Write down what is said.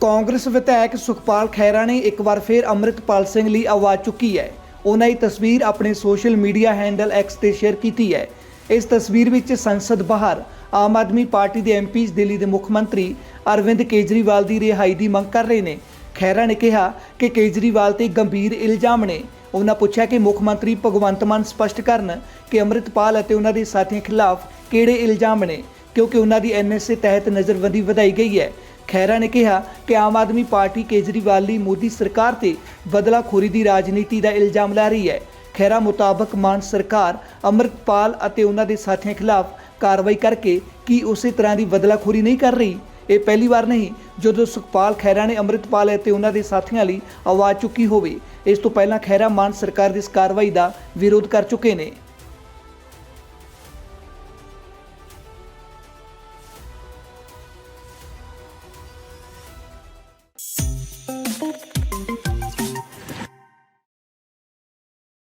ਕਾਂਗਰਸ ਵਿਧਾਇਕ ਸੁਖਪਾਲ ਖਹਿਰਾ ਨੇ ਇੱਕ ਵਾਰ ਫਿਰ ਅੰਮ੍ਰਿਤਪਾਲ ਸਿੰਘ ਲਈ ਆਵਾਜ਼ ਚੁੱਕੀ ਹੈ। ਉਹਨਾਂ ਦੀ ਤਸਵੀਰ ਆਪਣੇ ਸੋਸ਼ਲ ਮੀਡੀਆ ਹੈਂਡਲ ਐਕਸ ਤੇ ਸ਼ੇਅਰ ਕੀਤੀ ਹੈ। ਇਸ ਤਸਵੀਰ ਵਿੱਚ ਸੰਸਦ ਬਾਹਰ, ਆਮ ਆਦਮੀ ਪਾਰਟੀ ਦੇ ਐਮਪੀਜ਼ ਦਿੱਲੀ ਦੇ ਮੁੱਖ ਮੰਤਰੀ ਅਰਵਿੰਦ ਕੇਜਰੀਵਾਲ ਦੀ ਰਿਹਾਈ ਦੀ ਮੰਗ ਕਰ ਰਹੇ ਨੇ। ਖਹਿਰਾ ਨੇ ਕਿਹਾ ਕਿ ਕੇਜਰੀਵਾਲ ਤੇ ਗੰਭੀਰ ਇਲਜ਼ਾਮ ਨੇ। ਉਹਨਾਂ ਪੁੱਛਿਆ ਕਿ ਮੁੱਖ ਮੰਤਰੀ ਭਗਵੰਤ ਮਾਨ ਸਪਸ਼ਟ ਕਰਨ ਕਿ ਅੰਮ੍ਰਿਤਪਾਲ ਅਤੇ ਉਹਨਾਂ ਦੇ ਸਾਥੀਆਂ ਖਿਲਾਫ ਕਿਹੜੇ ਇਲਜ਼ਾਮ ਨੇ, ਕਿਉਂਕਿ ਉਹਨਾਂ ਦੀ ਐਨਐਸਏ ਤਹਿਤ ਨਜ਼ਰਬੰਦੀ ਵਧਾਈ ਗਈ ਹੈ। ਖਹਿਰਾ ਨੇ ਕਿਹਾ ਕਿ ਆਮ ਆਦਮੀ ਪਾਰਟੀ ਕੇਜਰੀਵਾਲ ਲਈ ਮੋਦੀ ਸਰਕਾਰ ਤੇ ਬਦਲਾਖੋਰੀ ਦੀ ਰਾਜਨੀਤੀ ਦਾ ਇਲਜ਼ਾਮ ਲਾ ਰਹੀ ਹੈ। ਖਹਿਰਾ ਮੁਤਾਬਕ ਮਾਨ ਸਰਕਾਰ ਅੰਮ੍ਰਿਤਪਾਲ ਅਤੇ ਉਹਨਾਂ ਦੇ ਸਾਥੀਆਂ ਖਿਲਾਫ ਕਾਰਵਾਈ ਕਰਕੇ ਕੀ ਉਸੇ ਤਰ੍ਹਾਂ ਦੀ ਬਦਲਾਖੋਰੀ ਨਹੀਂ ਕਰ ਰਹੀ? ਇਹ ਪਹਿਲੀ ਵਾਰ ਨਹੀਂ, ਜਦੋਂ ਸੁਖਪਾਲ ਖਹਿਰਾ ਨੇ ਅੰਮ੍ਰਿਤਪਾਲ ਅਤੇ ਉਹਨਾਂ ਦੇ ਸਾਥੀਆਂ ਲਈ ਆਵਾਜ਼ ਚੁੱਕੀ ਹੋਵੇ, ਇਸ ਤੋਂ ਪਹਿਲਾਂ ਖਹਿਰਾ ਮਾਨ ਸਰਕਾਰ ਦੀ ਇਸ ਕਾਰਵਾਈ ਦਾ ਵਿਰੋਧ ਕਰ ਚੁੱਕੇ ਨੇ।